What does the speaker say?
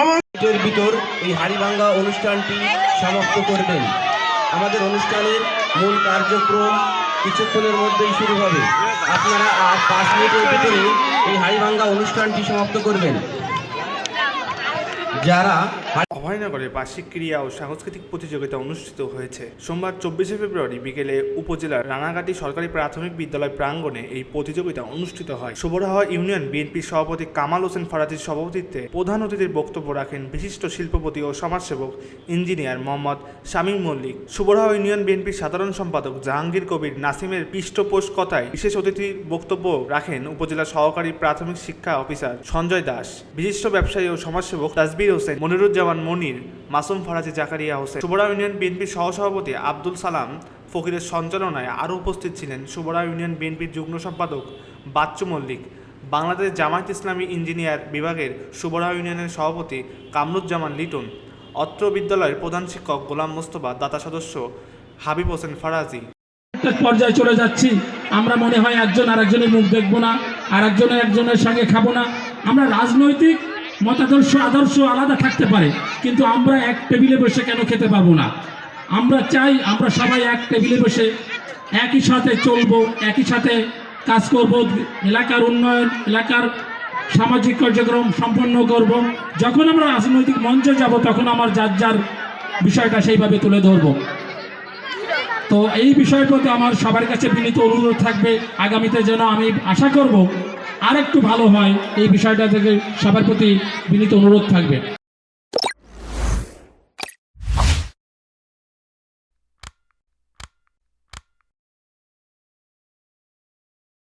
আমাদের ভিতর এই হাড়িভাঙ্গা অনুষ্ঠানটি সমাপ্ত করবেন। আমাদের অনুষ্ঠানের মূল কার্যক্রম কিছুক্ষণের মধ্যেই শুরু হবে। আপনারা আর পাঁচ মিনিটের ভিতরে এই হাড়িভাঙ্গা অনুষ্ঠানটি সমাপ্ত করবেন। যারা অভয়নগরে বার্ষিক ক্রীড়া ও সাংস্কৃতিক প্রতিযোগিতা অনুষ্ঠিত হয়েছে। সোমবার চব্বিশে ফেব্রুয়ারি বিকেলে উপজেলার রানাঘাটি সরকারি প্রাথমিক বিদ্যালয় প্রাঙ্গণে এই প্রতিযোগিতা অনুষ্ঠিত হয়। সুবরাহা ইউনিয়ন বিএনপির সভাপতি কামাল হোসেন ফারাজির সভাপতিত্বে প্রধান অতিথির বক্তব্য রাখেন বিশিষ্ট শিল্পপতি ও সমাজসেবক ইঞ্জিনিয়ার মোহাম্মদ শামীম মল্লিক। সুবরাহা ইউনিয়ন বিএনপির সাধারণ সম্পাদক জাহাঙ্গীর কবির নাসিমের পৃষ্ঠপোষকতায় বিশেষ অতিথির বক্তব্য রাখেন উপজেলা সহকারী প্রাথমিক শিক্ষা অফিসার সঞ্জয় দাস। বিশিষ্ট ব্যবসায়ী ও সমাজসেবক তাজবির হোসেন মনিরুজ্জামান মনির, মাসুম ফরাজি জাকারিয়া হোসেন। সুবরা ইউনিয়ন বিএনপির সহসভাপতি আব্দুল সালাম ফকিরের সঞ্চালনায় আরও উপস্থিত ছিলেন সুবরা ইউনিয়ন বিএনপির যুগ্ম সম্পাদক বাচ্চু মল্লিক। বাংলাদেশ জামায়াত ইসলামী ইঞ্জিনিয়ার বিভাগের সুবরা ইউনিয়নের সভাপতি কামরুজ্জামান লিটন, অত্র বিদ্যালয়ের প্রধান শিক্ষক গোলাম মোস্তফা, দাতা সদস্য হাবিব হোসেন ফারাজি। পর্যায়ে চলে যাচ্ছি। আমরা মনে হয় একজন আর একজনের মুখ দেখব না আর একজনের একজনের সঙ্গে খাব না। আমরা রাজনৈতিক মতাদর্শ, আদর্শ আলাদা থাকতে পারে, কিন্তু আমরা এক টেবিলে বসে কেন খেতে পাবো না? আমরা চাই আমরা সবাই এক টেবিলে বসে একই সাথে চলবো, একই সাথে কাজ করব, এলাকার উন্নয়ন, এলাকার সামাজিক কার্যক্রম সম্পন্ন করব। যখন আমরা রাজনৈতিক মঞ্চে যাব, তখন আমার যার যার বিষয়টা সেইভাবে তুলে ধরবো। তো এই বিষয়ের প্রতি আমার সবার কাছে বিনীত অনুরোধ থাকবে। আগামীতে যেন আমি আশা করব আর একটু ভালো হয় এই বিষয়টা থেকে সবার প্রতি বিনীত অনুরোধ থাকবে।